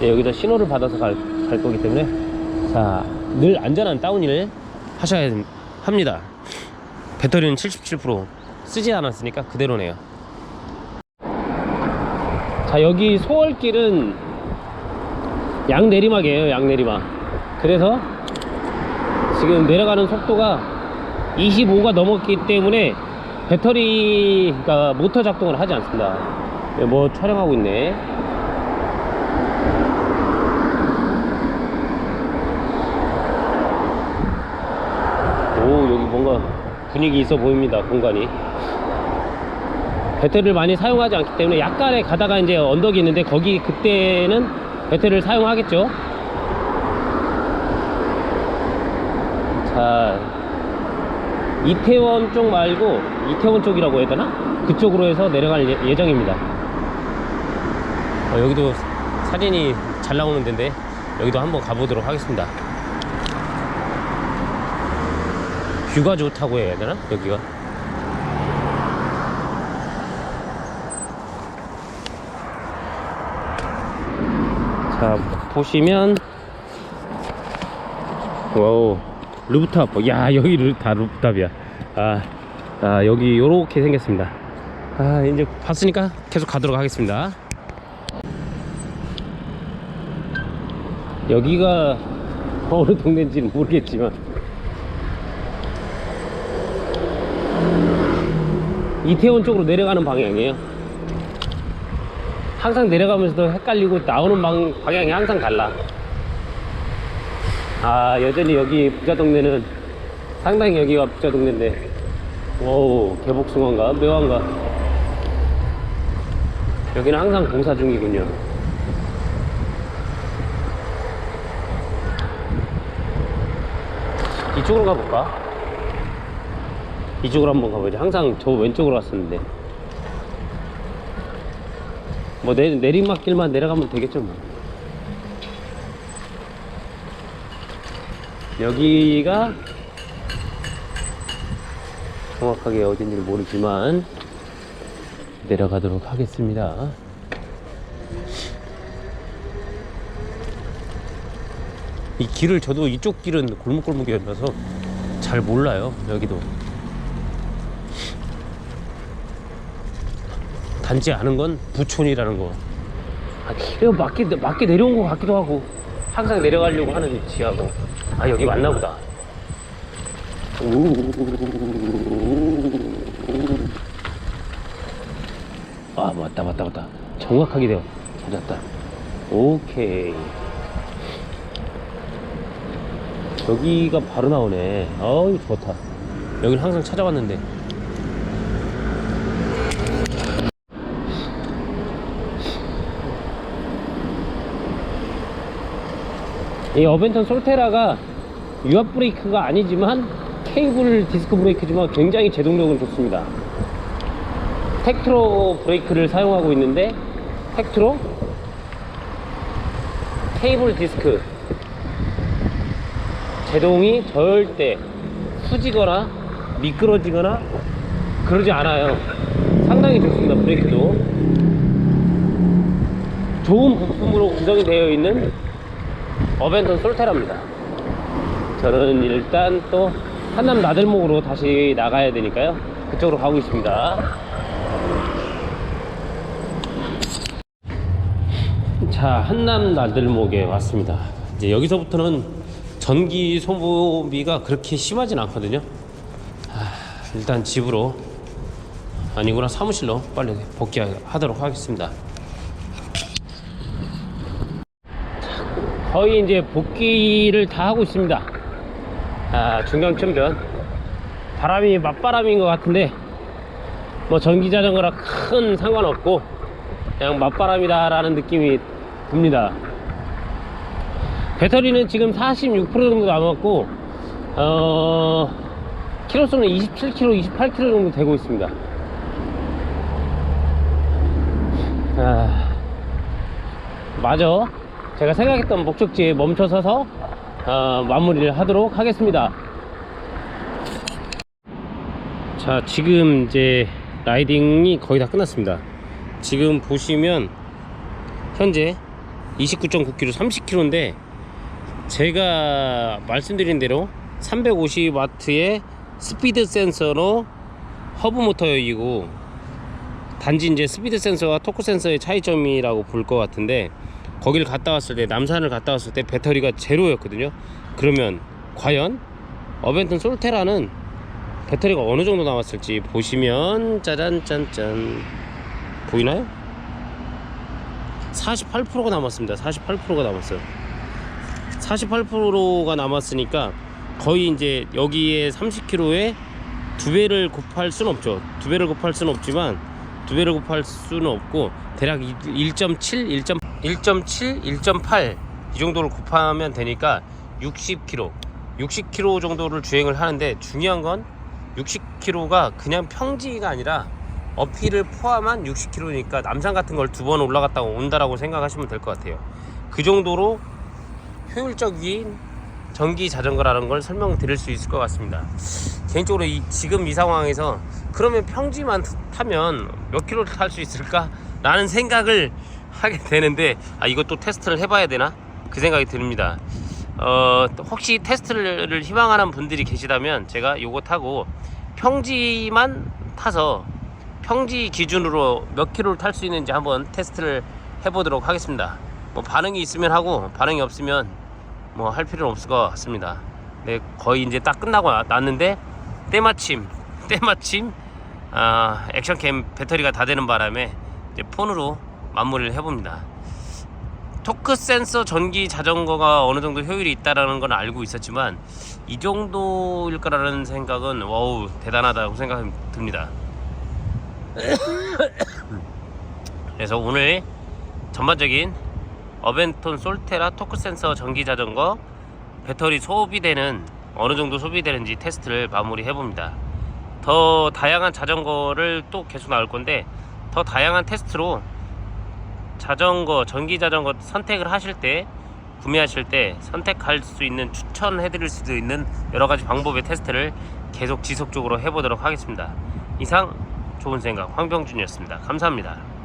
예, 여기서 신호를 받아서 갈, 갈 거기 때문에 자, 늘 안전한 다운힐 하셔야 합니다. 배터리는 77% 쓰지 않았으니까 그대로네요. 자, 여기 소월길은 양 내리막이에요, 양 내리막. 그래서 지금 내려가는 속도가 25가 넘었기 때문에 배터리, 그러니까 모터 작동을 하지 않습니다. 예, 뭐 촬영하고 있네. 오 여기 뭔가 분위기 있어 보입니다 공간이. 배터리를 많이 사용하지 않기 때문에 약간의 가다가 이제 언덕이 있는데 거기 그때는 배터리를 사용하겠죠? 자 이태원 쪽 말고 이태원 쪽이라고 해야 되나? 그쪽으로 해서 내려갈 예, 정입니다. 여기도 사진이 잘 나오는 데인데 여기도 한번 가보도록 하겠습니다 뷰가 좋다고 해야 되나? 여기가? 자 보시면 와우 루프탑. 야 여기 루, 다 루프탑이야. 아, 아 여기 요렇게 생겼습니다. 아 이제 봤으니까 계속 가도록 하겠습니다. 여기가 어느 동네인지는 모르겠지만 이태원 쪽으로 내려가는 방향이에요. 항상 내려가면서도 헷갈리고 나오는 방, 방향이 항상 달라. 아, 여전히 여기 부자 동네는 상당히 여기가 부자 동네인데. 와우, 개복숭아인가? 매화인가? 여기는 항상 공사 중이군요. 이쪽으로 가볼까? 이쪽으로 한번 가보자. 항상 저 왼쪽으로 갔었는데. 뭐 내, 내리막길만 내려가면 되겠죠 뭐. 여기가 정확하게 어딘지 모르지만 내려가도록 하겠습니다. 이 길을 저도 이쪽 길은 골목골목이라서 잘 몰라요 여기도 단지 아는 건 부촌이라는 거. 아, 이거 맞게, 맞게 내려온 것 같기도 하고, 항상 내려가려고 하는 지하고. 아, 여기 맞나 보다. 아, 맞다, 맞다, 맞다. 정확하게 되어 찾았다. 오케이. 여기가 바로 나오네. 어우, 좋다. 여기는 항상 찾아왔는데. 이 어벤턴 솔테라가 유압 브레이크가 아니지만 케이블 디스크 브레이크지만 굉장히 제동력은 좋습니다. 텍트로 브레이크를 사용하고 있는데 텍트로 케이블 디스크 제동이 절대 후지거나 미끄러지거나 그러지 않아요. 상당히 좋습니다. 브레이크도 좋은 부품으로 구성이 되어 있는 어벤턴 솔테라입니다. 저는 일단 또 한남 나들목으로 다시 나가야 되니까요. 그쪽으로 가고 있습니다. 자, 한남 나들목에 왔습니다. 이제 여기서부터는 전기 소모비가 그렇게 심하진 않거든요. 아, 일단 집으로 아니구나 사무실로 빨리 복귀하도록 하겠습니다. 거의 이제 복귀를 다 하고 있습니다. 아, 중경천변. 바람이 맞바람인 것 같은데, 뭐 전기 자전거라 큰 상관없고, 그냥 맞바람이다 라는 느낌이 듭니다. 배터리는 지금 46% 정도 남았고, 어, 키로수는 27km, 28km 정도 되고 있습니다. 아, 맞아. 제가 생각했던 목적지에 멈춰서서 어, 마무리를 하도록 하겠습니다. 자, 지금 이제 라이딩이 거의 다 끝났습니다. 지금 보시면 현재 29.9km 30km인데 제가 말씀드린 대로 350W의 스피드 센서로 허브 모터이고 단지 이제 스피드 센서와 토크 센서의 차이점이라고 볼 것 같은데 거길 갔다 왔을 때 남산을 갔다 왔을 때 배터리가 제로였거든요 그러면 과연 어벤턴 솔테라는 배터리가 어느 정도 남았을지 보시면 짜잔 짠짠 보이나요? 48%가 남았습니다 48%가 남았어요 48%가 남았으니까 거의 이제 여기에 30km에 두 배를 곱할 수는 없죠. 두 배를 곱할 수는 없지만 두 배를 곱할 수는 없고 대략 1.7, 1.1.7, 1.8 이 정도를 곱하면 되니까 60km, 60km 정도를 주행을 하는데 중요한 건 60km가 그냥 평지가 아니라 어필을 포함한 60km니까 남산 같은 걸 두 번 올라갔다가 온다라고 생각하시면 될 것 같아요. 그 정도로 효율적인 전기 자전거라는 걸 설명드릴 수 있을 것 같습니다. 개인적으로 이, 지금 이 상황에서 그러면 평지만 타면 몇 킬로를 탈 수 있을까? 라는 생각을 하게 되는데 아 이것도 테스트를 해봐야 되나? 그 생각이 듭니다. 어, 혹시 테스트를 희망하는 분들이 계시다면 제가 요거 타고 평지만 타서 평지 기준으로 몇 킬로를 탈 수 있는지 한번 테스트를 해보도록 하겠습니다. 뭐 반응이 있으면 하고 반응이 없으면 뭐 할 필요는 없을 것 같습니다. 네, 거의 이제 딱 끝나고 나- 났는데 때마침 때마침 아, 액션캠 배터리가 다 되는 바람에 이제 폰으로 마무리를 해봅니다. 토크 센서 전기 자전거가 어느 정도 효율이 있다라는 건 알고 있었지만 이 정도일 거라는 생각은 와우 대단하다고 생각이 듭니다. 그래서 오늘 전반적인 어벤톤 솔테라 토크 센서 전기 자전거 배터리 소비되는 어느 정도 소비되는지 테스트를 마무리해 봅니다. 더 다양한 자전거를 또 계속 나올 건데 더 다양한 테스트로 자전거 전기 자전거 선택을 하실 때 구매하실 때 선택할 수 있는 추천해 드릴 수도 있는 여러 가지 방법의 테스트를 계속 지속적으로 해보도록 하겠습니다. 이상 좋은 생각 황병준이었습니다. 감사합니다.